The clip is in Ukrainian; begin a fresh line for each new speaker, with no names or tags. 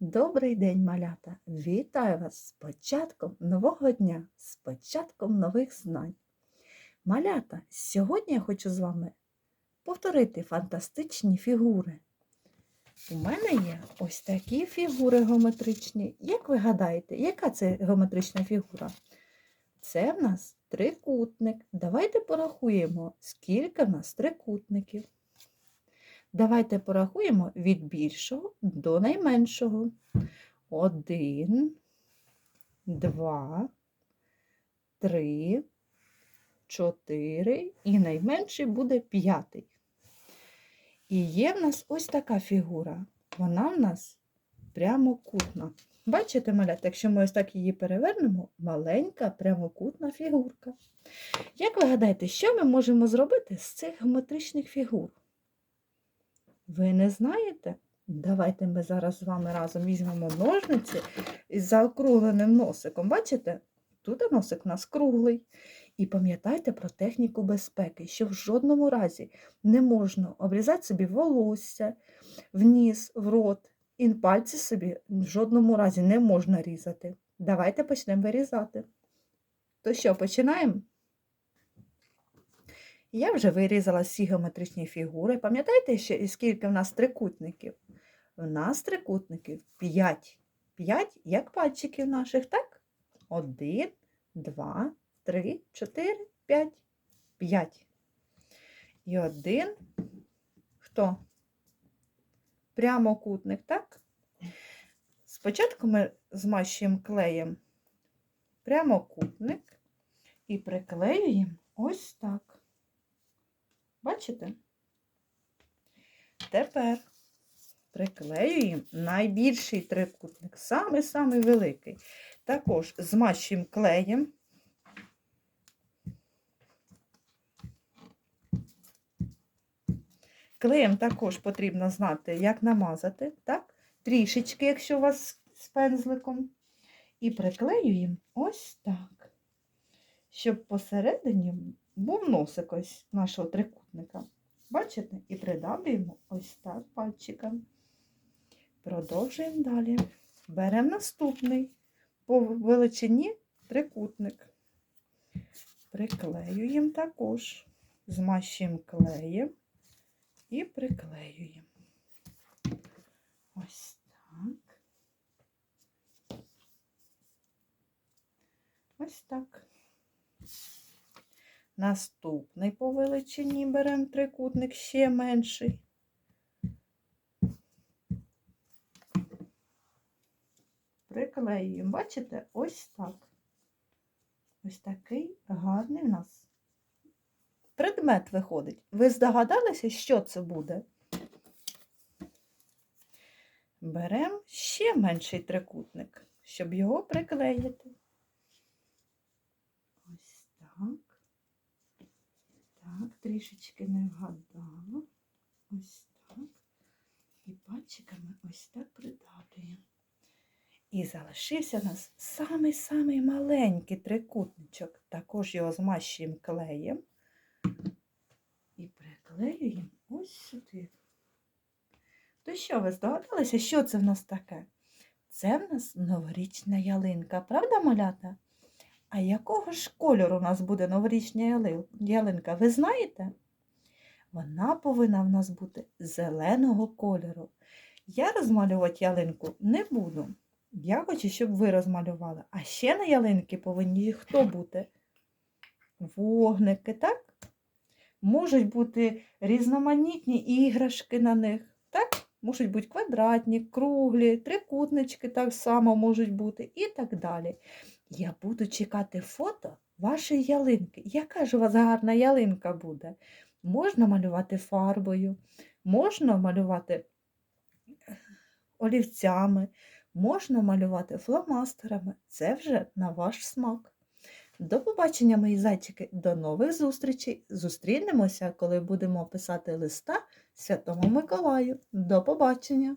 Добрий день, малята! Вітаю вас з початком нового дня, з початком нових знань. Малята, сьогодні я хочу з вами повторити фантастичні фігури. У мене є ось такі фігури геометричні. Як ви гадаєте, яка це геометрична фігура? Це в нас трикутник. Давайте порахуємо, скільки в нас трикутників. Давайте порахуємо від більшого до найменшого. Один, два, три, чотири і найменший буде п'ятий. І є в нас ось така фігура. Вона в нас прямокутна. Бачите, малята, якщо ми ось так її перевернемо, маленька прямокутна фігурка. Як ви гадаєте, що ми можемо зробити з цих геометричних фігур? Ви не знаєте? Давайте ми зараз з вами разом візьмемо ножниці із заокругленим носиком. Бачите? Тут носик у нас круглий. І пам'ятайте про техніку безпеки, що в жодному разі не можна обрізати собі волосся, в ніс, в рот. І пальці собі в жодному разі не можна різати. Давайте почнемо вирізати. То що, починаємо? Я вже вирізала всі геометричні фігури. Пам'ятаєте, ще скільки в нас трикутників? У нас трикутників 5. 5, як пальчиків наших, так? 1, 2, 3, 4, 5. 5. І один. Хто? Прямокутник, так? Спочатку ми змащуємо клеєм прямокутник і приклеюємо ось так. Бачите? Тепер приклеюємо найбільший трикутник, самий-самий великий. Також змащуємо клеєм. Клеєм також потрібно знати, як намазати, так? Трішечки, якщо у вас з пензликом. І приклеюємо ось так, щоб посередині був носик ось нашого трикутника. Бачите? І придавлюємо ось так пальчиком. Продовжуємо далі. Беремо наступний по величині трикутник. Приклеюємо також, змащуємо клеєм і приклеюємо. Ось так. Ось так. Наступний по величині беремо трикутник ще менший. Приклеюємо, бачите, ось так. Ось такий гарний у нас предмет виходить. Ви здогадалися, що це буде? Беремо ще менший трикутник, щоб його приклеїти. Ось так. Так, трішечки не вгадала. Ось так. І пальчиками ось так придавлюємо. І залишився у нас самий-самий маленький трикутничок. Також його змащуємо клеєм і приклеюємо ось сюди. То що, ви здогадалися, що це в нас таке? Це в нас новорічна ялинка, правда, малята? А якого ж кольору у нас буде новорічна ялинка? Ви знаєте? Вона повинна в нас бути зеленого кольору. Я розмалювати ялинку не буду. Я хочу, щоб ви розмалювали. А ще на ялинки повинні хто бути? Вогники, так? Можуть бути різноманітні іграшки на них. Так? Можуть бути квадратні, круглі, трикутнички так само можуть бути і так далі. Я буду чекати фото вашої ялинки. Яка ж у вас гарна ялинка буде? Можна малювати фарбою, можна малювати олівцями, можна малювати фломастерами. Це вже на ваш смак. До побачення, мої зайчики, до нових зустрічей. Зустрінемося, коли будемо писати листа Святому Миколаю. До побачення!